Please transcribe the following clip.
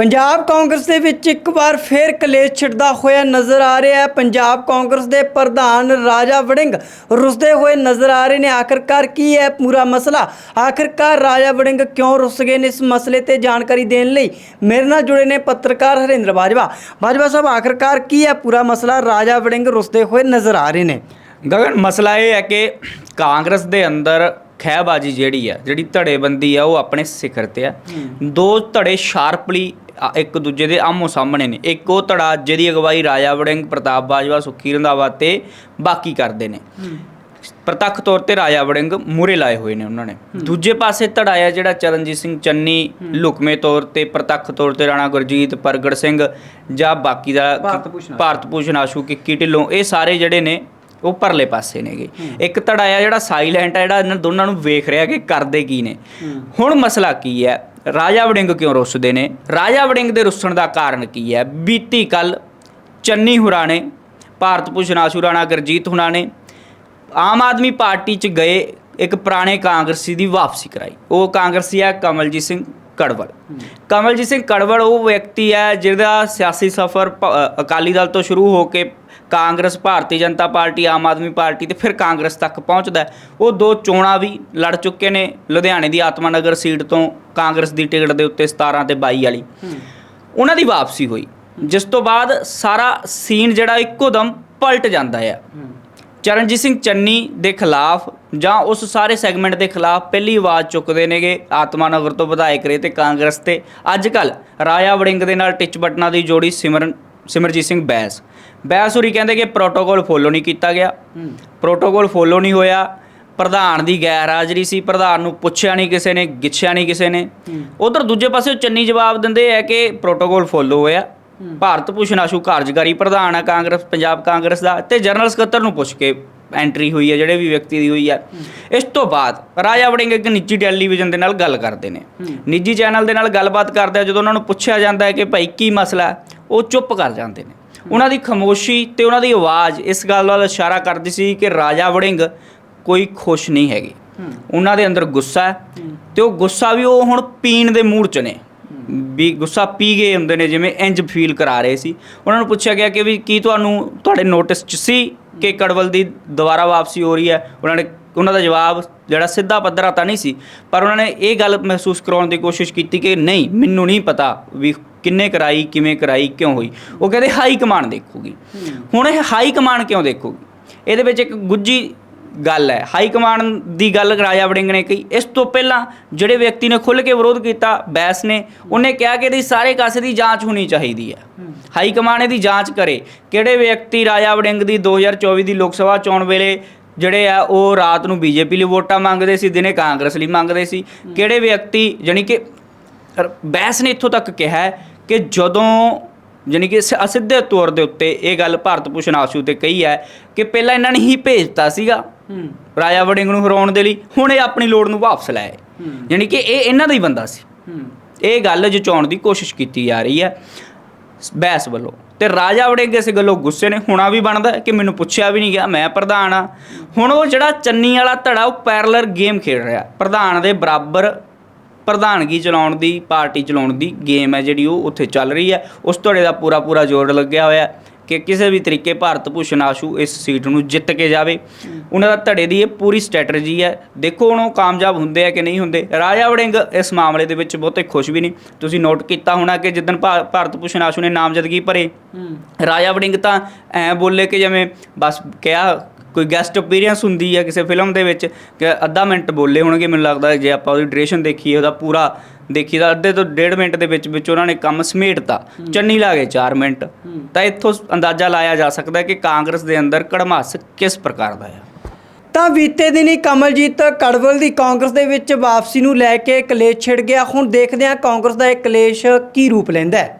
ਪੰਜਾਬ ਕਾਂਗਰਸ ਦੇ ਵਿੱਚ ਇੱਕ ਵਾਰ ਫੇਰ ਕਲੇਸ਼ ਛਿੜਦਾ ਹੋਇਆ ਨਜ਼ਰ ਆ ਰਿਹਾ ਹੈ। ਪੰਜਾਬ ਕਾਂਗਰਸ ਦੇ ਪ੍ਰਧਾਨ ਰਾਜਾ ਵੜਿੰਗ ਰੁੱਸਦੇ ਹੋਏ ਨਜ਼ਰ ਆ ਰਹੇ ਨੇ। ਆਖਰਕਾਰ ਕੀ ਹੈ ਪੂਰਾ ਮਸਲਾ? ਆਖਰਕਾਰ ਰਾਜਾ ਵੜਿੰਗ ਕਿਉਂ ਰੁੱਸ ਗਏ ਨੇ ਇਸ ਮਸਲੇ ਤੇ ਜਾਣਕਾਰੀ ਦੇਣ ਲਈ? ਮੇਰੇ ਨਾਲ ਜੁੜੇ ਨੇ ਪੱਤਰਕਾਰ ਹਰਿੰਦਰ ਬਾਜਵਾ। ਬਾਜਵਾ ਸਾਹਿਬ, ਆਖਰਕਾਰ ਕੀ ਹੈ ਪੂਰਾ ਮਸਲਾ? ਰਾਜਾ ਵੜਿੰਗ ਰੁੱਸਦੇ ਹੋਏ ਨਜ਼ਰ ਆ ਰਹੇ ਨੇ। ਗਗਨ, ਮਸਲਾ ਇਹ ਹੈ ਕਿ ਕਾਂਗਰਸ ਦੇ ਅੰਦਰ ਖਹਿਬਾਜੀ ਜਿਹੜੀ ਆ ਜਿਹੜੀ ਧੜੇਬੰਦੀ ਆ ਉਹ ਆਪਣੇ ਸਿਖਰ ਤੇ ਆ। ਦੋ ਧੜੇ ਸ਼ਾਰਪਲੀ ਇੱਕ ਦੂਜੇ ਦੇ ਆਮੋ ਸਾਹਮਣੇ ਨੇ। ਇੱਕ ਉਹ ਧੜਾ ਜਿਹਦੀ ਅਗਵਾਈ ਰਾਜਾ ਵੜਿੰਗ ਪ੍ਰਤਾਪ ਬਾਜਵਾ ਸੁਖੀ ਰੰਧਾਵਾ ਤੇ ਬਾਕੀ ਕਰਦੇ ਨੇ। ਪ੍ਰਤੱਖ ਤੌਰ ਤੇ ਰਾਜਾ ਵੜਿੰਗ ਮੂਰੇ ਲਾਏ ਹੋਏ ਨੇ ਉਹਨਾਂ ਨੇ। ਦੂਜੇ ਪਾਸੇ ਧੜਾ ਆ ਜਿਹੜਾ ਚਰਨਜੀਤ ਸਿੰਘ ਚੰਨੀ ਲੁਕਮੇ ਤੌਰ ਤੇ ਪ੍ਰਤੱਖ ਤੌਰ ਤੇ ਰਾਣਾ ਗੁਰਜੀਤ ਪ੍ਰਗਟ ਸਿੰਘ ਜਾਂ ਬਾਕੀ ਦਾ ਭਾਰਤ ਭੂਸ਼ਣ ਆਸ਼ੂ ਕਿੱਕੀ ਢਿੱਲੋਂ ਇਹ ਸਾਰੇ ਜਿਹੜੇ ਨੇ ਉਹ ਪਰਲੇ ਪਾਸੇ ਨੇਗੇ। ਇੱਕ ਧੜਾ ਆ ਜਿਹੜਾ ਸਾਇਲੈਂਟ ਆ, ਜਿਹੜਾ ਇਹਨਾਂ ਦੋਨਾਂ ਨੂੰ ਵੇਖ ਰਿਹਾ ਕਿ ਕਰਦੇ ਕੀ ਨੇ। ਹੁਣ ਮਸਲਾ ਕੀ ਹੈ? ਰਾਜਾ ਵੜਿੰਗ ਕਿਉਂ ਰੁੱਸਦੇ ਨੇ? ਰਾਜਾ ਵੜਿੰਗ ਦੇ ਰੁੱਸਣ ਦਾ ਕਾਰਨ ਕੀ ਹੈ? ਬੀਤੀ ਕੱਲ ਚੰਨੀ ਹੁਰਾਣੇ ਭਾਰਤ ਭੂਸ਼ਣ ਆਸ਼ੂ ਰਾਣਾ, ਗੁਰਜੀਤ ਹੁਣਾਂ ਨੇ ਆਮ ਆਦਮੀ ਪਾਰਟੀ ਚ ਗਏ, ਇੱਕ ਪੁਰਾਣੇ ਕਾਂਗਰਸੀ ਦੀ ਵਾਪਸੀ ਕਰਾਈ। ਉਹ ਕਾਂਗਰਸੀ ਹੈ ਕਮਲਜੀਤ ਸਿੰਘ ਕੜਵੜ ਕਮਲਜੀਤ ਸਿੰਘ ਕੜਵੜ ਉਹ ਵਿਅਕਤੀ ਹੈ ਜਿਹਦਾ ਸਿਆਸੀ ਸਫ਼ਰ ਅਕਾਲੀ ਦਲ ਤੋਂ ਸ਼ੁਰੂ ਹੋ ਕੇ ਕਾਂਗਰਸ ਭਾਰਤੀ ਜਨਤਾ ਪਾਰਟੀ ਆਮ ਆਦਮੀ ਪਾਰਟੀ ਤੇ ਫਿਰ ਕਾਂਗਰਸ ਤੱਕ ਪਹੁੰਚਦਾ ਹੈ। ਉਹ ਦੋ ਚੋਣਾਂ ਵੀ ਲੜ ਚੁੱਕੇ ਨੇ ਲੁਧਿਆਣੇ ਦੀ ਆਤਮਾ ਨਗਰ ਸੀਟ ਤੋਂ ਕਾਂਗਰਸ ਦੀ ਟਿਕਟ ਦੇ ਉੱਤੇ 17 ਤੇ 22 ਵਾਲੀ। ਉਹਨਾਂ ਦੀ ਵਾਪਸੀ ਹੋਈ ਜਿਸ ਤੋਂ ਬਾਅਦ ਸਾਰਾ ਸੀਨ ਜਿਹੜਾ ਇੱਕੋ ਦਮ ਪਲਟ ਜਾਂਦਾ ਆ। ਚਰਨਜੀਤ ਸਿੰਘ ਚੰਨੀ ਦੇ ਖਿਲਾਫ ਜਾਂ ਉਸ ਸਾਰੇ ਸੈਗਮੈਂਟ ਦੇ ਖਿਲਾਫ ਪਹਿਲੀ ਆਵਾਜ਼ ਚੁੱਕਦੇ ਨੇਗੇ ਆਤਮਾ ਨਗਰ ਤੋਂ ਵਿਧਾਇਕ ਰਹੇ ਤੇ ਕਾਂਗਰਸ ਤੇ। ਅੱਜ ਕੱਲ ਰਾਜਾ ਵੜਿੰਗ ਦੇ ਨਾਲ ਟਿਚ ਬਟਨਾਂ ਦੀ ਜੋੜੀ ਸਿਮਰਨ ਸਿਮਰਜੀਤ ਸਿੰਘ ਬੈਸ। ਬੈਸ ਹੋਰੀ ਕਹਿੰਦੇ ਕਿ ਪ੍ਰੋਟੋਕਾਲ ਫੋਲੋ ਨਹੀਂ ਕੀਤਾ ਗਿਆ। ਪ੍ਰੋਟੋਕਾਲ ਫੋਲੋ ਨਹੀਂ ਹੋਇਆ। ਪ੍ਰਧਾਨ ਦੀ ਗੈਰ ਹਾਜ਼ਰੀ ਸੀ। ਪ੍ਰਧਾਨ ਨੂੰ ਪੁੱਛਿਆ ਨਹੀਂ ਕਿਸੇ ਨੇ ਗਿੱਛਿਆ ਨਹੀਂ ਕਿਸੇ ਨੇ। ਉਧਰ ਦੂਜੇ ਪਾਸੇ ਚੰਨੀ ਜਵਾਬ ਦਿੰਦੇ ਹੈ ਕਿ ਪ੍ਰੋਟੋਕਾਲ ਫੋਲੋ ਹੋਇਆ। ਭਾਰਤ ਭੂਸ਼ਣ ਆਸ਼ੂ ਕਾਰਜਕਾਰੀ ਪ੍ਰਧਾਨ ਹੈ ਕਾਂਗਰਸ ਪੰਜਾਬ ਕਾਂਗਰਸ ਦਾ ਤੇ ਜਨਰਲ ਸਕੱਤਰ ਨੂੰ ਪੁੱਛ ਕੇ ਐਂਟਰੀ ਹੋਈ ਹੈ ਜਿਹੜੇ ਵੀ ਵਿਅਕਤੀ ਦੀ ਹੋਈ ਹੈ। ਇਸ ਤੋਂ ਬਾਅਦ ਰਾਜਾ ਵੜਿੰਗ ਇੱਕ ਨਿੱਜੀ ਟੈਲੀਵਿਜ਼ਨ ਦੇ ਨਾਲ ਗੱਲ ਕਰਦੇ ਨੇ। ਨਿੱਜੀ ਚੈਨਲ ਦੇ ਨਾਲ ਗੱਲਬਾਤ ਕਰਦੇ ਆ ਜਦੋਂ ਉਹਨਾਂ ਨੂੰ ਪੁੱਛਿਆ ਜਾਂਦਾ ਹੈ ਕਿ ਭਾਈ ਕੀ ਮਸਲਾ ਉਹ ਚੁੱਪ ਕਰ ਜਾਂਦੇ ਨੇ। ਉਹਨਾਂ ਦੀ ਖਾਮੋਸ਼ੀ ਤੇ ਉਹਨਾਂ ਦੀ ਆਵਾਜ਼ ਇਸ ਗੱਲ ਵੱਲ ਇਸ਼ਾਰਾ ਕਰਦੀ ਸੀ ਕਿ ਰਾਜਾ ਵੜਿੰਗ ਕੋਈ ਖੁਸ਼ ਨਹੀਂ ਹੈਗੇ। ਉਹਨਾਂ ਦੇ ਅੰਦਰ ਗੁੱਸਾ ਹੈ। ਤੇ ਉਹ ਗੁੱਸਾ ਵੀ ਉਹ ਹੁਣ ਪੀਣ ਦੇ ਮੂਡ 'ਚ ਨੇ। ਵੀ ਗੁੱਸਾ ਪੀ ਗਏ ਹੁੰਦੇ ਨੇ ਜਿਵੇਂ ਇੰਜ ਫੀਲ ਕਰਾ ਰਹੇ ਸੀ। ਉਹਨਾਂ ਨੂੰ ਪੁੱਛਿਆ ਗਿਆ ਕਿ ਵੀ ਕੀ ਤੁਹਾਨੂੰ ਤੁਹਾਡੇ ਨੋਟਿਸ 'ਚ ਸੀ ਕਿ ਕੜਵਲ ਦੀ ਦੁਬਾਰਾ ਵਾਪਸੀ ਹੋ ਰਹੀ ਹੈ? ਉਹਨਾਂ ਨੇ ਉਹਨਾਂ ਦਾ ਜਵਾਬ ਜਿਹੜਾ ਸਿੱਧਾ ਪੱਧਰਾ ਤਾਂ ਨਹੀਂ ਸੀ ਪਰ ਉਹਨਾਂ ਨੇ ਇਹ ਗੱਲ ਮਹਿਸੂਸ ਕਰਾਉਣ ਦੀ ਕੋਸ਼ਿਸ਼ ਕੀਤੀ ਕਿ ਨਹੀਂ ਮੈਨੂੰ ਨਹੀਂ ਪਤਾ ਵੀ ਕਿੰਨੇ ਕਰਾਈ ਕਿਵੇਂ ਕਰਾਈ ਕਿਉਂ ਹੋਈ। ਉਹ ਕਹਿੰਦੇ ਹਾਈ ਕਮਾਂਡ ਦੇਖੂਗੀ। ਹੁਣ ਇਹ ਹਾਈ ਕਮਾਂਡ ਕਿਉਂ ਦੇਖੂਗੀ? ਇਹਦੇ ਵਿੱਚ ਇੱਕ ਗੁੱਜੀ ਗੱਲ ਹੈ। ਹਾਈ ਕਮਾਂਡ ਦੀ ਗੱਲ ਰਾਜਾ ਵੜਿੰਗ ਨੇ ਕਹੀ। ਇਸ ਤੋਂ ਪਹਿਲਾਂ ਜਿਹੜੇ ਵਿਅਕਤੀ ਨੇ ਖੁੱਲ੍ਹ ਕੇ ਵਿਰੋਧ ਕੀਤਾ ਬੈਸ ਨੇ ਉਹਨੇ ਕਿਹਾ ਕਿ ਇਹਦੀ ਸਾਰੇ ਕਾਸੇ ਦੀ ਜਾਂਚ ਹੋਣੀ ਚਾਹੀਦੀ ਹੈ। ਹਾਈ ਕਮਾਂਡ ਇਹਦੀ ਜਾਂਚ ਕਰੇ। ਕਿਹੜੇ ਵਿਅਕਤੀ ਰਾਜਾ ਵੜਿੰਗ ਦੀ 2024 ਦੀ ਲੋਕ ਸਭਾ ਚੋਣ ਵੇਲੇ ਜਿਹੜੇ ਆ ਉਹ ਰਾਤ ਨੂੰ ਬੀਜੇਪੀ ਲਈ ਵੋਟਾਂ ਮੰਗਦੇ ਸੀ ਦਿਨੇ ਕਾਂਗਰਸ ਲਈ ਮੰਗਦੇ ਸੀ। ਕਿਹੜੇ ਵਿਅਕਤੀ ਜਾਣੀ ਕਿ ਬੈਸ ਨੇ ਇੱਥੋਂ ਤੱਕ ਕਿਹਾ ਕਿ ਜਦੋਂ ਜਾਣੀ ਕਿ ਅਸਿੱਧੇ ਤੌਰ ਦੇ ਉੱਤੇ ਇਹ ਗੱਲ ਭਾਰਤ ਭੂਸ਼ਣ ਆਸ਼ੂ ਤੇ ਕਹੀ ਹੈ ਕਿ ਪਹਿਲਾਂ ਇਹਨਾਂ ਨੇ ਹੀ ਭੇਜਤਾ ਸੀਗਾ। ਰਾਜਾ ਵੜਿੰਗ ਨੂੰ ਹਰਾਉਣ ਦੇ ਲਈ ਹੁਣ ਇਹ ਆਪਣੀ ਲੋੜ ਨੂੰ ਵਾਪਸ ਲਾਏ ਜਾਣੀ ਕਿ ਇਹ ਇਹਨਾਂ ਦਾ ਹੀ ਬੰਦਾ ਸੀ। ਇਹ ਗੱਲ ਜਚਾਉਣ ਦੀ ਕੋਸ਼ਿਸ਼ ਕੀਤੀ ਜਾ ਰਹੀ ਹੈ। ਬੈਸ ਵੱਲੋਂ। ਤੇ ਰਾਜਾ ਵੜਿੰਗ ਇਸ ਗੱਲੋਂ ਗੁੱਸੇ ਨੇ ਹੋਣਾ ਵੀ ਬਣਦਾ ਕਿ ਮੈਨੂੰ ਪੁੱਛਿਆ ਵੀ ਨਹੀਂ ਗਿਆ ਮੈਂ ਪ੍ਰਧਾਨ ਆ ਹੁਣ ਉਹ ਜਿਹੜਾ ਚੰਨੀ ਵਾਲਾ ਧੜਾ ਉਹ ਪੈਰਲਰ ਗੇਮ ਖੇਡ ਰਿਹਾ। ਪ੍ਰਧਾਨ ਦੇ ਬਰਾਬਰ ਪ੍ਰਧਾਨਗੀ ਚਲਾਉਣ ਦੀ ਪਾਰਟੀ ਚਲਾਉਣ ਦੀ ਗੇਮ ਹੈ ਜਿਹੜੀ ਉਹ ਉੱਥੇ ਚੱਲ ਰਹੀ ਹੈ। ਉਸ ਧੜੇ ਦਾ ਪੂਰਾ ਪੂਰਾ ਜ਼ੋਰ ਲੱਗਿਆ ਹੋਇਆ। ਹੈ ਕਿ ਕਿਸੇ ਵੀ ਤਰੀਕੇ ਭਾਰਤ ਭੂਸ਼ਣ ਆਸ਼ੂ ਇਸ ਸੀਟ ਨੂੰ ਜਿੱਤ ਕੇ ਜਾਵੇ। ਉਹਨਾਂ ਦਾ ਧੜੇ ਦੀ ਇਹ ਪੂਰੀ ਸਟ੍ਰੈਟਜੀ ਹੈ। ਦੇਖੋ ਹੁਣ ਉਹ ਕਾਮਯਾਬ ਹੁੰਦੇ ਆ ਕਿ ਨਹੀਂ ਹੁੰਦੇ। ਰਾਜਾ ਵੜਿੰਗ ਇਸ ਮਾਮਲੇ ਦੇ ਵਿੱਚ ਬਹੁਤੇ ਖੁਸ਼ ਵੀ ਨਹੀਂ। ਤੁਸੀਂ ਨੋਟ ਕੀਤਾ ਹੋਣਾ ਕਿ ਜਿੱਦਣ ਭਾ- ਭਾਰਤ ਭੂਸ਼ਣ ਆਸ਼ੂ ਨੇ ਨਾਮਜ਼ਦਗੀ ਭਰੇ ਰਾਜਾ ਵੜਿੰਗ ਤਾਂ ਐ ਬੋਲੇ ਕਿ ਜਿਵੇਂ ਬਸ ਕਿਹਾ ਕੋਈ ਗੈਸਟ ਅਪੀਅਰੈਂਸ ਹੁੰਦੀ ਹੈ ਕਿਸੇ ਫਿਲਮ ਦੇ ਵਿੱਚ ਕਿ ਅੱਧਾ ਮਿੰਟ ਬੋਲੇ ਹੋਣਗੇ। ਮੈਨੂੰ ਲੱਗਦਾ ਜੇ ਆਪਾਂ ਉਹਦੀ ਡਿਊਰੇਸ਼ਨ ਦੇਖੀਏ ਉਹਦਾ ਪੂਰਾ ਦੇਖੀ ਤਾਂ ਅੱਧੇ ਤੋਂ ਡੇਢ ਮਿੰਟ ਦੇ ਵਿੱਚ ਵਿੱਚ ਉਹਨਾਂ ਨੇ ਕੰਮ ਸਮੇਟਤਾ। ਚੰਨੀ ਲਾ ਗਏ 4 ਮਿੰਟ। ਤਾਂ ਇੱਥੋਂ ਅੰਦਾਜ਼ਾ ਲਾਇਆ ਜਾ ਸਕਦਾ ਹੈ ਕਿ ਕਾਂਗਰਸ ਦੇ ਅੰਦਰ ਕੜਮਾਸ ਕਿਸ ਪ੍ਰਕਾਰ ਦਾ ਹੈ ਤਾਂ ਬੀਤੇ ਦਿਨੀ ਕਮਲਜੀਤ ਕੜਵਲ ਦੀ ਕਾਂਗਰਸ ਦੇ ਵਿੱਚ ਵਾਪਸੀ ਨੂੰ ਲੈ ਕੇ ਕਲੇਸ਼ ਛਿੜ ਗਿਆ। ਹੁਣ ਦੇਖਦੇ ਹਾਂ ਕਾਂਗਰਸ ਦਾ ਇਹ ਕਲੇਸ਼ ਕੀ ਰੂਪ ਲੈਂਦਾ ਹੈ।